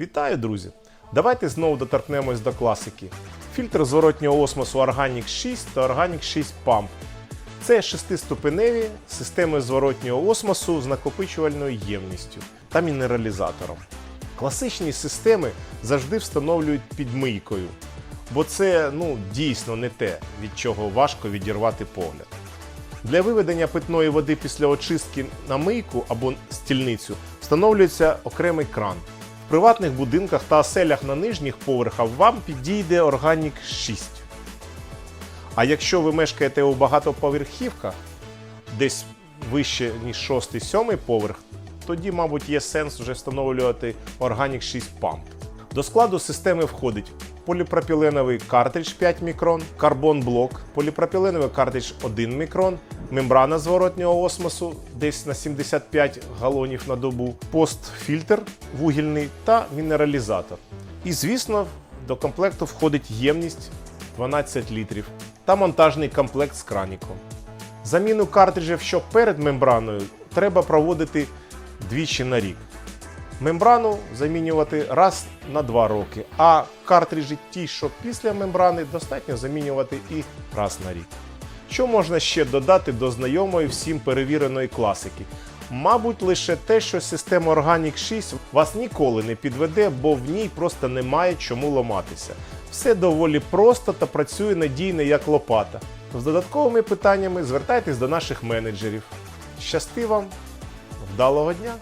Вітаю, друзі! Давайте знову доторкнемось до класики. Фільтр зворотнього осмосу Organic 6 та Organic 6 Pump. Це шестиступеневі системи зворотнього осмосу з накопичувальною ємністю та мінералізатором. Класичні системи завжди встановлюють під мийкою, бо це ну, дійсно не те, від чого важко відірвати погляд. Для виведення питної води після очистки на мийку або стільницю встановлюється окремий кран. Приватних будинках та оселях на нижніх поверхах вам підійде Organic 6. А якщо ви мешкаєте у багатоповерхівках, десь вище, ніж 6-7 поверх, тоді, мабуть, є сенс вже встановлювати Organic 6 Pump. До складу системи входить поліпропіленовий картридж 5 мікрон, карбон-блок, поліпропіленовий картридж 1 мікрон, мембрана зворотнього осмосу десь на 75 галонів на добу, постфільтр вугільний та мінералізатор. І, звісно, до комплекту входить ємність 12 літрів та монтажний комплект з краніком. Заміну картриджів, що перед мембраною, треба проводити двічі на рік. Мембрану замінювати раз на два роки, а картриджі ті, що після мембрани, достатньо замінювати і раз на рік. Що можна ще додати до знайомої всім перевіреної класики? Мабуть, лише те, що система Organic 6 вас ніколи не підведе, бо в ній просто немає чому ламатися. Все доволі просто та працює надійно як лопата. З додатковими питаннями звертайтесь до наших менеджерів. Щасти вам! Вдалого дня!